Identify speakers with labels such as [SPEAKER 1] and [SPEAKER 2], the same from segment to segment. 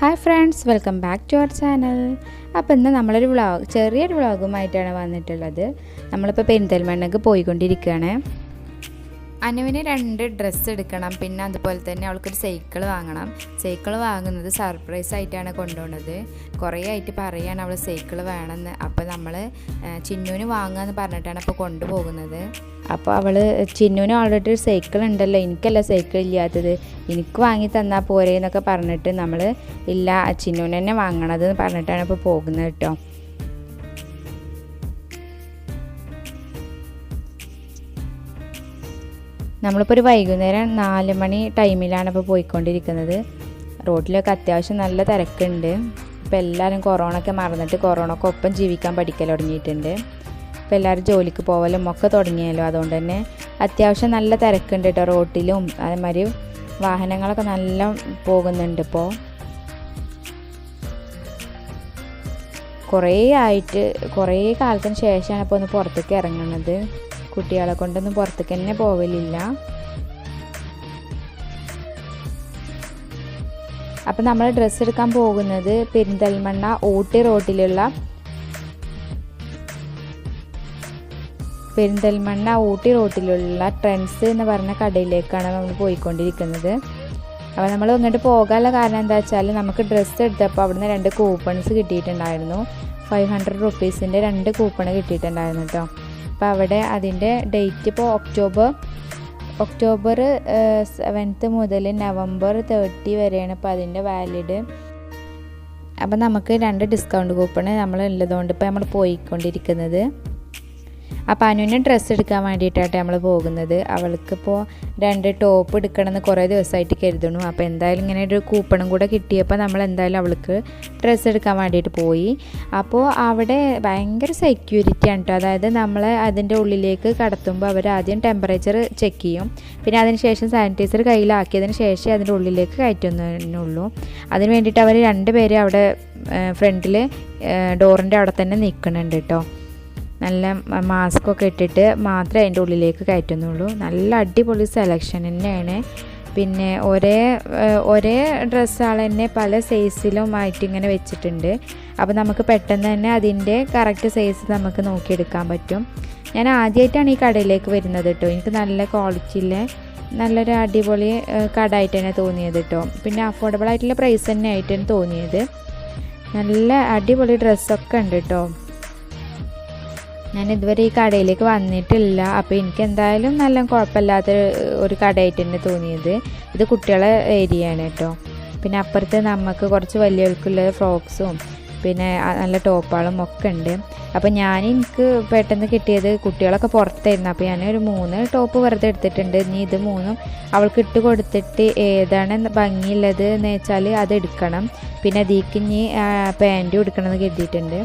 [SPEAKER 1] Hi friends welcome back to our channel. അപ്പോൾ ഇന്ന് നമ്മളൊരു വ്ളോഗ് ചെറിയൊരു വ്ളോഗുമായിട്ടാണ് വന്നിട്ടുള്ളത്. നമ്മളിപ്പോൾ പെരിന്തൽമണ്ണക്ക് പോയിക്കൊണ്ടിരിക്കുകയാണ്. അനുവിന് രണ്ട് ഡ്രസ്സ് എടുക്കണം. പിന്നെ അതുപോലെ തന്നെ അവൾക്കൊരു സൈക്കിൾ വാങ്ങണം. സൈക്കിൾ വാങ്ങുന്നത് സർപ്രൈസ് ആയിട്ടാണ് കൊണ്ടുപോകുന്നത് കുറേ ആയിട്ട് പറയാണ് അവൾ സൈക്കിൾ വേണമെന്ന്. അപ്പോൾ നമ്മൾ ചിന്നുവിന് വാങ്ങാമെന്ന് പറഞ്ഞിട്ടാണ് അപ്പോൾ കൊണ്ടുപോകുന്നത്. അപ്പോൾ അവൾ ചിന്നുവിന് ഓൾറെഡി ഒരു സൈക്കിൾ ഉണ്ടല്ലോ. എനിക്കല്ല സൈക്കിൾ ഇല്ലാത്തത്. എനിക്ക് വാങ്ങി തന്നാൽ പോരെ എന്നൊക്കെ പറഞ്ഞിട്ട് നമ്മൾ ഇല്ല ചിന്നുവിന് തന്നെ പറഞ്ഞിട്ടാണ് ഇപ്പോൾ പോകുന്നത് കേട്ടോ. നമ്മളിപ്പോൾ ഒരു വൈകുന്നേരം നാല് മണി ടൈമിലാണ് ഇപ്പോൾ പോയിക്കൊണ്ടിരിക്കുന്നത്. റോഡിലൊക്കെ അത്യാവശ്യം നല്ല തിരക്കുണ്ട്. ഇപ്പോൾ എല്ലാവരും കൊറോണ ഒക്കെ മറന്നിട്ട് കൊറോണക്ക് ഒപ്പം ജീവിക്കാൻ പഠിക്കൽ തുടങ്ങിയിട്ടുണ്ട്. ഇപ്പോൾ എല്ലാവരും ജോലിക്ക് പോകലും ഒക്കെ തുടങ്ങിയല്ലോ. അതുകൊണ്ട് തന്നെ അത്യാവശ്യം നല്ല തിരക്കുണ്ട് കേട്ടോ റോട്ടിലും. അതേമാതിരി വാഹനങ്ങളൊക്കെ നല്ല പോകുന്നുണ്ട് ഇപ്പോൾ കുറേ ആയിട്ട് കുറേ കാലത്തിന് ശേഷമാണ് ഇപ്പോൾ ഒന്ന് പുറത്തേക്ക് ഇറങ്ങുന്നത്. കുട്ടികളെ കൊണ്ടൊന്നും പുറത്തേക്ക് തന്നെ പോവലില്ല. അപ്പം നമ്മൾ ഡ്രസ്സ് എടുക്കാൻ പോകുന്നത് പെരിന്തൽമണ്ണ ഊട്ടി റോഡിലുള്ള പെരിന്തൽമണ്ണ ഊട്ടി റോഡിലുള്ള ട്രെൻഡ്സ് എന്ന് പറഞ്ഞ കടയിലേക്കാണ് നമ്മൾ പോയിക്കൊണ്ടിരിക്കുന്നത്. അപ്പോൾ നമ്മൾ ഇങ്ങോട്ട് പോകാനുള്ള കാരണം എന്താ വെച്ചാൽ നമുക്ക് ഡ്രസ്സ് എടുത്തപ്പോൾ അവിടുന്ന് രണ്ട് കൂപ്പൺസ് കിട്ടിയിട്ടുണ്ടായിരുന്നു. ഫൈവ് ഹൺഡ്രഡ് റുപ്പീസിന്റെ രണ്ട് കൂപ്പൺ കിട്ടിയിട്ടുണ്ടായിരുന്നു കേട്ടോ അപ്പോൾ അവിടെ അതിന്റെ ഡേറ്റ് ഇപ്പോൾ ഒക്ടോബർ ഒക്ടോബർ സെവൻത്ത് മുതൽ നവംബർ തേർട്ടി വരെയാണ് ഇപ്പോൾ അതിന്റെ വാലിഡ് അപ്പം നമുക്ക് രണ്ട് ഡിസ്കൗണ്ട് കൂപ്പൺ നമ്മൾ ഉള്ളതുകൊണ്ട് ഇപ്പോൾ നമ്മൾ പോയിക്കൊണ്ടിരിക്കുന്നത്. അപ്പോൾ അനുവിന് ഡ്രസ്സ് എടുക്കാൻ വേണ്ടിയിട്ടാണ് നമ്മൾ പോകുന്നത്. അവൾക്കിപ്പോൾ രണ്ട് ടോപ്പ് എടുക്കണമെന്ന് കുറേ ദിവസമായിട്ട് കരുതണു അപ്പോൾ എന്തായാലും ഇങ്ങനെ ഒരു കൂപ്പണും കൂടെ കിട്ടിയപ്പോൾ നമ്മൾ എന്തായാലും അവൾക്ക് ഡ്രസ്സ് എടുക്കാൻ വേണ്ടിയിട്ട് പോയി. അപ്പോൾ അവിടെ ഭയങ്കര സെക്യൂരിറ്റി ആണ് കേട്ടോ അതായത് നമ്മൾ അതിന്റെ ഉള്ളിലേക്ക് കടത്തുമ്പോൾ അവർ ആദ്യം ടെമ്പറേച്ചർ ചെക്ക് ചെയ്യും. പിന്നെ അതിന് ശേഷം സാനിറ്റൈസർ കയ്യിലാക്കിയതിന് ശേഷം അതിന്റെ ഉള്ളിലേക്ക് കയറ്റുന്നതിനുള്ളൂ. അതിന് വേണ്ടിയിട്ട് അവർ രണ്ട് പേര് അവിടെ ഫ്രണ്ടിൽ ഡോറിന്റെ അവിടെ തന്നെ നിൽക്കുന്നുണ്ട് കേട്ടോ നല്ല മാസ്കൊക്കെ ഇട്ടിട്ട് മാത്രമേ അതിന്റെ ഉള്ളിലേക്ക് കയറ്റുന്നുള്ളൂ. നല്ല അടിപൊളി സെലക്ഷൻ തന്നെയാണ്. പിന്നെ ഒരേ ഒരേ ഡ്രസ്സാണ് തന്നെ പല സൈസിലുമായിട്ട് ഇങ്ങനെ വെച്ചിട്ടുണ്ട്. അപ്പോൾ നമുക്ക് പെട്ടെന്ന് തന്നെ അതിന്റെ കറക്റ്റ് സൈസ് നമുക്ക് നോക്കിയെടുക്കാൻ പറ്റും. ഞാൻ ആദ്യമായിട്ടാണ് ഈ കടയിലേക്ക് വരുന്നത് കേട്ടോ. എനിക്ക് നല്ല ക്വാളിറ്റിയിലെ നല്ലൊരു അടിപൊളി കട കടയായിട്ട് തന്നെ തോന്നിയത് കേട്ടോ. പിന്നെ അഫോർഡബിൾ ആയിട്ടുള്ള പ്രൈസ് തന്നെ ആയിട്ടാണ് തോന്നിയത്. നല്ല അടിപൊളി ഡ്രസ്സൊക്കെ ഉണ്ട് കേട്ടോ. ഞാൻ ഇതുവരെ ഈ കടയിലേക്ക് വന്നിട്ടില്ല. അപ്പോൾ എനിക്ക് എന്തായാലും നല്ല കുഴപ്പമില്ലാത്ത ഒരു കടയായിട്ട് തന്നെ തോന്നിയത്. ഇത് കുട്ടികളെ ഏരിയ ആണ് കേട്ടോ. പിന്നെ അപ്പുറത്ത് നമുക്ക് കുറച്ച് വലിയവർക്കുള്ള ഫ്രോക്സും പിന്നെ നല്ല ടോപ്പുകളും ഒക്കെ ഉണ്ട്. അപ്പോൾ ഞാൻ എനിക്ക് പെട്ടെന്ന് കിട്ടിയത് കുട്ടികളൊക്കെ പുറത്തായിരുന്നു. അപ്പോൾ ഞാൻ ഒരു മൂന്ന് ടോപ്പ് വെറുതെ എടുത്തിട്ടുണ്ട്. ഇനി ഇത് മൂന്നും അവൾക്ക് ഇട്ട് കൊടുത്തിട്ട് ഏതാണ് ഭംഗിയുള്ളത് എന്ന് വെച്ചാൽ അത് എടുക്കണം. പിന്നെ അതിക്ക് ഇനി പാന്റും എടുക്കണമെന്ന് കരുതിയിട്ടുണ്ട്.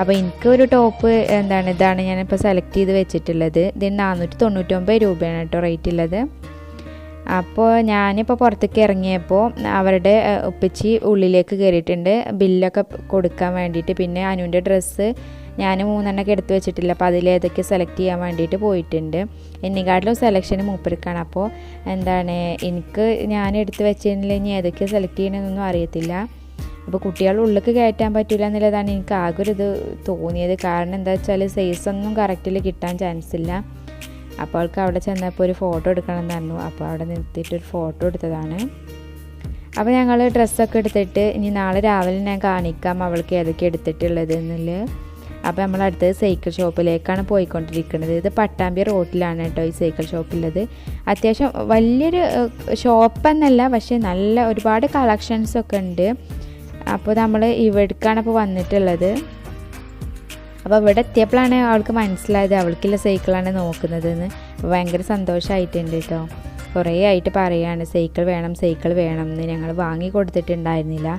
[SPEAKER 1] അപ്പോൾ എനിക്ക് ഒരു ടോപ്പ് എന്താണ് ഇതാണ് ഞാനിപ്പോൾ സെലക്ട് ചെയ്ത് വെച്ചിട്ടുള്ളത്. ഇതിന് നാനൂറ്റി തൊണ്ണൂറ്റൊമ്പത് രൂപയാണ് കേട്ടോ റേറ്റ് ഉള്ളത്. അപ്പോൾ ഞാനിപ്പോൾ പുറത്തേക്ക് ഇറങ്ങിയപ്പോൾ അവരുടെ ഉപ്പച്ചി ഉള്ളിലേക്ക് കയറിയിട്ടുണ്ട് ബില്ലൊക്കെ കൊടുക്കാൻ വേണ്ടിയിട്ട്. പിന്നെ അനുവിന്റെ ഡ്രസ്സ് ഞാൻ മൂന്നെണ്ണമൊക്കെ എടുത്തു വെച്ചിട്ടില്ല. അപ്പോൾ അതിലേതൊക്കെ സെലക്ട് ചെയ്യാൻ വേണ്ടിയിട്ട് പോയിട്ടുണ്ട്. എന്നെക്കാട്ടിലും സെലക്ഷൻ മൂപ്പർക്കാണ്. അപ്പോൾ എന്താണ് എനിക്ക് ഞാൻ എടുത്തു വെച്ചിട്ടുണ്ടെങ്കിൽ ഇനി ഏതൊക്കെ സെലക്ട് ചെയ്യണമെന്നൊന്നും അറിയത്തില്ല. അപ്പോൾ കുട്ടികൾ ഉള്ളിലേക്ക് കയറ്റാൻ പറ്റില്ല എന്നുള്ളതാണ് എനിക്ക് ആകെ ഒരു ഇത് തോന്നിയത്. കാരണം എന്താ വെച്ചാൽ സൈസ് ഒന്നും കറക്റ്റിൽ കിട്ടാൻ ചാൻസ് ഇല്ല. അപ്പോൾ അവൾക്ക് അവിടെ ചെന്നപ്പോൾ ഒരു ഫോട്ടോ എടുക്കണം പറഞ്ഞു. അപ്പോൾ അവിടെ നിർത്തിയിട്ട് ഒരു ഫോട്ടോ എടുത്തതാണ്. അപ്പോൾ ഞങ്ങൾ ഡ്രസ്സൊക്കെ എടുത്തിട്ട് ഇനി നാളെ രാവിലെ ഞാൻ കാണിക്കാം അവൾക്ക് ഏതൊക്കെ എടുത്തിട്ടുള്ളത് എന്നുള്ളത് അപ്പോൾ നമ്മൾ അടുത്തത് സൈക്കിൾ ഷോപ്പിലേക്കാണ് പോയിക്കൊണ്ടിരിക്കുന്നത്. ഇത് പട്ടാമ്പി റോഡിലാണ് കേട്ടോ ഈ സൈക്കിൾ ഷോപ്പുള്ളത് അത്യാവശ്യം വലിയൊരു ഷോപ്പെന്നല്ല പക്ഷേ നല്ല ഒരുപാട് കളക്ഷൻസ് ഒക്കെ ഉണ്ട്. അപ്പോൾ നമ്മൾ ഇവിടേക്കാണ് ഇപ്പോൾ വന്നിട്ടുള്ളത്. അപ്പോൾ ഇവിടെ എത്തിയപ്പോഴാണ് അവൾക്ക് മനസ്സിലായത് അവൾക്കുള്ള സൈക്കിളാണ് നോക്കുന്നതെന്ന്. ഭയങ്കര സന്തോഷമായിട്ടുണ്ട് കേട്ടോ. കുറേ ആയിട്ട് പറയാണ് സൈക്കിൾ വേണം സൈക്കിൾ വേണം എന്ന് ഞങ്ങൾ വാങ്ങി കൊടുത്തിട്ടുണ്ടായിരുന്നില്ല.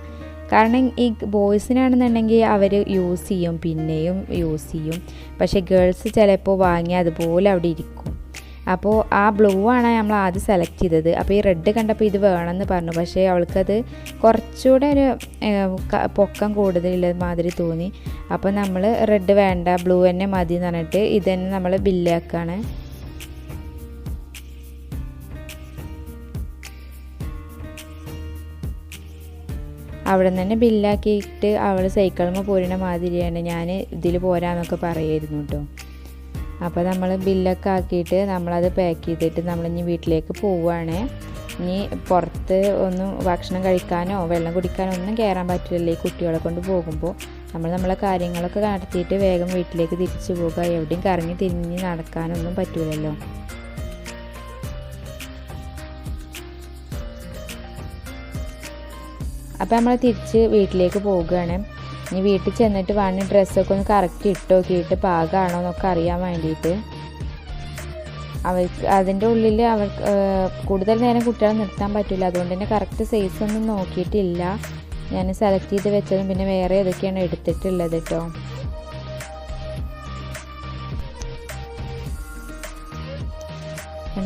[SPEAKER 1] കാരണം ഈ ബോയ്സിനാണെന്നുണ്ടെങ്കിൽ അവർ യൂസ് ചെയ്യും പിന്നെയും യൂസ് ചെയ്യും. പക്ഷേ ഗേൾസ് ചിലപ്പോൾ വാങ്ങി അതുപോലെ അവിടെ ഇരിക്കും. അപ്പോൾ ആ ബ്ലൂ ആണ് നമ്മൾ ആദ്യം സെലക്ട് ചെയ്തത്. അപ്പോൾ ഈ റെഡ് കണ്ടപ്പോൾ ഇത് വേണമെന്ന് പറഞ്ഞു. പക്ഷേ അവൾക്കത് കുറച്ചുകൂടെ ഒരു പൊക്കം കൂടുതലുള്ള മാതിരി തോന്നി. അപ്പോൾ നമ്മൾ റെഡ് വേണ്ട ബ്ലൂ തന്നെ മതി എന്ന് പറഞ്ഞിട്ട് ഇത് തന്നെ നമ്മൾ ബില്ലാക്കാണ് അവിടെ നിന്ന് തന്നെ ബില്ലാക്കിയിട്ട് അവൾ സൈക്കിളുമ്പോൾ പോരുന്ന മാതിരിയാണ് ഞാൻ ഇതിൽ പോരാന്നൊക്കെ പറയായിരുന്നു കേട്ടോ അപ്പോൾ നമ്മൾ ബില്ലൊക്കെ ആക്കിയിട്ട് നമ്മളത് പാക്ക് ചെയ്തിട്ട് നമ്മളിനി വീട്ടിലേക്ക് പോവുകയാണ് ഇനി പുറത്ത് ഒന്നും ഭക്ഷണം കഴിക്കാനോ വെള്ളം കുടിക്കാനോ ഒന്നും കയറാൻ പറ്റില്ലല്ലേ ഈ കുട്ടികളെ കൊണ്ട് പോകുമ്പോൾ നമ്മൾ നമ്മളെ കാര്യങ്ങളൊക്കെ നടത്തിയിട്ട് വേഗം വീട്ടിലേക്ക് തിരിച്ചു പോകുക എവിടെയും കറങ്ങി തിരിഞ്ഞ് നടക്കാനൊന്നും പറ്റൂലല്ലോ. അപ്പോൾ നമ്മൾ തിരിച്ച് വീട്ടിലേക്ക് പോവുകയാണ്. ഇനി വീട്ടിൽ ചെന്നിട്ട് വേണം ഡ്രസ്സൊക്കെ ഒന്ന് കറക്റ്റ് ഇട്ട് നോക്കിയിട്ട് പാകമാണോ എന്നൊക്കെ അറിയാൻ വേണ്ടിയിട്ട്. അവർക്ക് അതിന്റെ ഉള്ളിൽ അവർക്ക് കൂടുതൽ നേരം കുട്ടികളെ നിർത്താൻ പറ്റില്ല അതുകൊണ്ട് തന്നെ കറക്റ്റ് സൈസ് ഒന്നും നോക്കിയിട്ടില്ല. ഞാൻ സെലക്ട് ചെയ്ത് വെച്ചതും പിന്നെ വേറെ ഏതൊക്കെയാണ് എടുത്തിട്ടുള്ളത് കേട്ടോ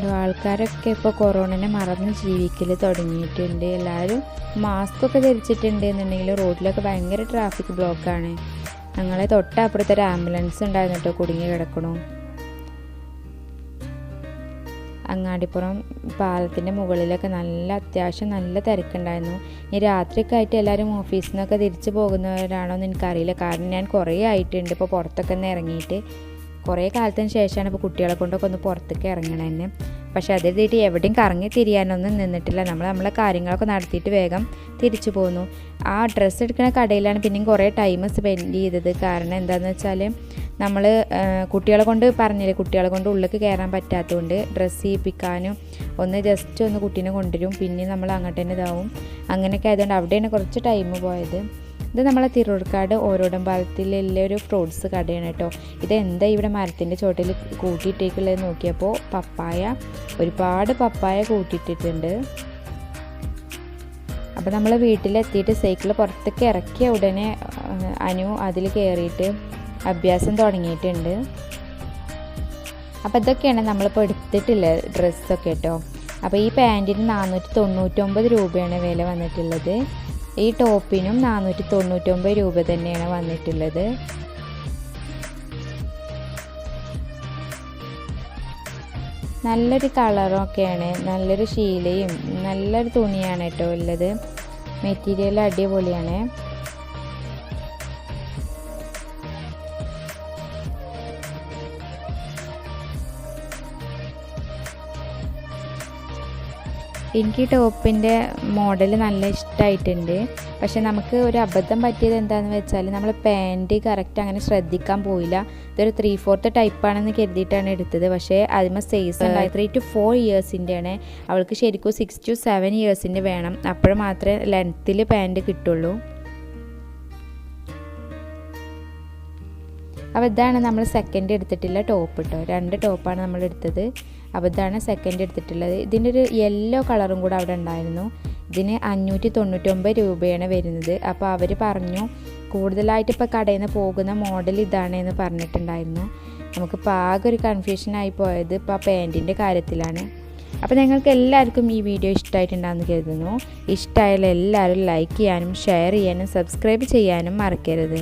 [SPEAKER 1] കണ്ടു ആൾക്കാരൊക്കെ ഇപ്പോൾ കൊറോണനെ മറന്ന് ജീവിക്കൽ തുടങ്ങിയിട്ടുണ്ട്. എല്ലാവരും മാസ്ക് ഒക്കെ ധരിച്ചിട്ടുണ്ട് എന്നുണ്ടെങ്കിൽ റോഡിലൊക്കെ ഭയങ്കര ട്രാഫിക് ബ്ലോക്കാണ് ഞങ്ങളെ തൊട്ടപ്പുറത്തെ ഒരു ആംബുലൻസ് ഉണ്ടായിരുന്നു കേട്ടോ കുടുങ്ങി കിടക്കണു. അങ്ങാടിപ്പുറം പാലത്തിന്റെ മുകളിലൊക്കെ നല്ല അത്യാവശ്യം നല്ല തിരക്കുണ്ടായിരുന്നു. ഇനി രാത്രിയൊക്കെ ആയിട്ട് എല്ലാവരും ഓഫീസിൽ നിന്നൊക്കെ തിരിച്ചു പോകുന്നവരാണോ എന്ന് എനിക്കറിയില്ല. കാരണം ഞാൻ കുറേ ആയിട്ടുണ്ട്. ഇപ്പോൾ പുറത്തൊക്കെ ഒന്ന് ഇറങ്ങിയിട്ട് കുറേ കാലത്തിന് ശേഷമാണ് ഇപ്പോൾ കുട്ടികളെ കൊണ്ടൊക്കെ ഒന്ന് പുറത്തേക്ക് ഇറങ്ങണതന്നെ പക്ഷെ അതേ എഴുതിയിട്ട് എവിടെയും കറങ്ങി തിരിയാനൊന്നും നിന്നിട്ടില്ല. നമ്മൾ നമ്മളെ കാര്യങ്ങളൊക്കെ നടത്തിയിട്ട് വേഗം തിരിച്ചു പോന്നു. ആ ഡ്രസ്സ് എടുക്കുന്ന കടയിലാണ് പിന്നെയും കുറേ ടൈം സ്പെൻഡ് ചെയ്തത്. കാരണം എന്താണെന്ന് വെച്ചാൽ നമ്മൾ കുട്ടികളെ കൊണ്ട് പറഞ്ഞില്ലേ കുട്ടികളെ കൊണ്ട് ഉള്ളിലേക്ക് കയറാൻ പറ്റാത്തതുകൊണ്ട് ഡ്രസ്സ് ചെയ്യിപ്പിക്കാനും ഒന്ന് ജസ്റ്റ് ഒന്ന് കുട്ടീനെ കൊണ്ടുവരും. പിന്നെ നമ്മൾ അങ്ങോട്ട് തന്നെ ഇതാവും. അങ്ങനെയൊക്കെ ആയതുകൊണ്ട് അവിടെയാണ് കുറച്ച് ടൈം പോയത്. ഇത് നമ്മളെ തിരൂർക്കാട് ഓരോടം പാലത്തിലുള്ള ഒരു ഫ്രൂട്ട്സ് കടയാണ് കേട്ടോ. ഇത് എന്താ ഇവിടെ മരത്തിന്റെ ചോട്ടിൽ കൂട്ടിയിട്ടേക്കുള്ളത് നോക്കിയപ്പോൾ പപ്പായ ഒരുപാട് പപ്പായ കൂട്ടിയിട്ടിട്ടുണ്ട്. അപ്പോൾ നമ്മൾ വീട്ടിലെത്തിയിട്ട് സൈക്കിൾ പുറത്തേക്ക് ഇറക്കിയ ഉടനെ അനു അതിൽ കയറിയിട്ട് അഭ്യാസം തുടങ്ങിയിട്ടുണ്ട്. അപ്പോൾ ഇതൊക്കെയാണ് നമ്മളിപ്പോൾ എടുത്തിട്ടില്ല ഡ്രസ്സൊക്കെ കേട്ടോ. അപ്പോൾ ഈ പാന്റിന് നാനൂറ്റി തൊണ്ണൂറ്റൊമ്പത് രൂപയാണ് വില വന്നിട്ടുള്ളത്. ഈ ടോപ്പിനും നാനൂറ്റി തൊണ്ണൂറ്റൊമ്പത് രൂപ തന്നെയാണ് വന്നിട്ടുള്ളത്. നല്ലൊരു കളറൊക്കെയാണ് നല്ലൊരു ശീലയും നല്ലൊരു തുണിയാണ് കേട്ടോ ഉള്ളത്. മെറ്റീരിയൽ അടിപൊളിയാണ്. എനിക്ക് ടോപ്പിന്റെ മോഡൽ നല്ല ഇഷ്ടമായിട്ടുണ്ട് പക്ഷെ നമുക്ക് ഒരു അബദ്ധം പറ്റിയത് എന്താണെന്ന് വെച്ചാൽ നമ്മൾ പാന്റ് കറക്റ്റ് അങ്ങനെ ശ്രദ്ധിക്കാൻ പോയില്ല. ഇതൊരു ത്രീ ഫോർത്ത് ടൈപ്പാണെന്ന് കരുതിയിട്ടാണ് എടുത്തത്. പക്ഷേ അതിമ സൈസ് ഉണ്ടായി. ത്രീ ടു ഫോർ ഇയേഴ്സിന്റെയാണ് അവൾക്ക് ശരിക്കും സിക്സ് ടു സെവൻ ഇയേഴ്സിന്റെ വേണം. അപ്പോൾ മാത്രമേ ലെങ്ത്തിൽ പാന്റ് കിട്ടുള്ളൂ. അപ്പോൾ ഇതാണ് നമ്മൾ സെക്കൻഡ് എടുത്തിട്ടുള്ള ടോപ്പ് കേട്ടോ രണ്ട് ടോപ്പാണ് നമ്മൾ എടുത്തത്. അപ്പോൾ ഇതാണ് സെക്കൻഡ് എടുത്തിട്ടുള്ളത്. ഇതിന്റെ ഒരു യെല്ലോ കളറും കൂടെ അവിടെ ഉണ്ടായിരുന്നു. ഇതിന് അഞ്ഞൂറ്റി തൊണ്ണൂറ്റൊമ്പത് രൂപയാണ് വരുന്നത്. അപ്പോൾ അവർ പറഞ്ഞു കൂടുതലായിട്ട് ഇപ്പോൾ കടയിൽ നിന്ന് പോകുന്ന മോഡൽ ഇതാണ് എന്ന് പറഞ്ഞിട്ടുണ്ടായിരുന്നു. നമുക്കിപ്പോൾ ആകെ ഒരു കൺഫ്യൂഷനായി പോയത് ഇപ്പോൾ ആ പാന്റിന്റെ കാര്യത്തിലാണ്. അപ്പോൾ ഞങ്ങൾക്ക് എല്ലാവർക്കും ഈ വീഡിയോ ഇഷ്ടമായിട്ടുണ്ടാകുമെന്ന് കരുതുന്നു. ഇഷ്ടമായാലും എല്ലാവരും ലൈക്ക് ചെയ്യാനും ഷെയർ ചെയ്യാനും സബ്സ്ക്രൈബ് ചെയ്യാനും മറക്കരുത്.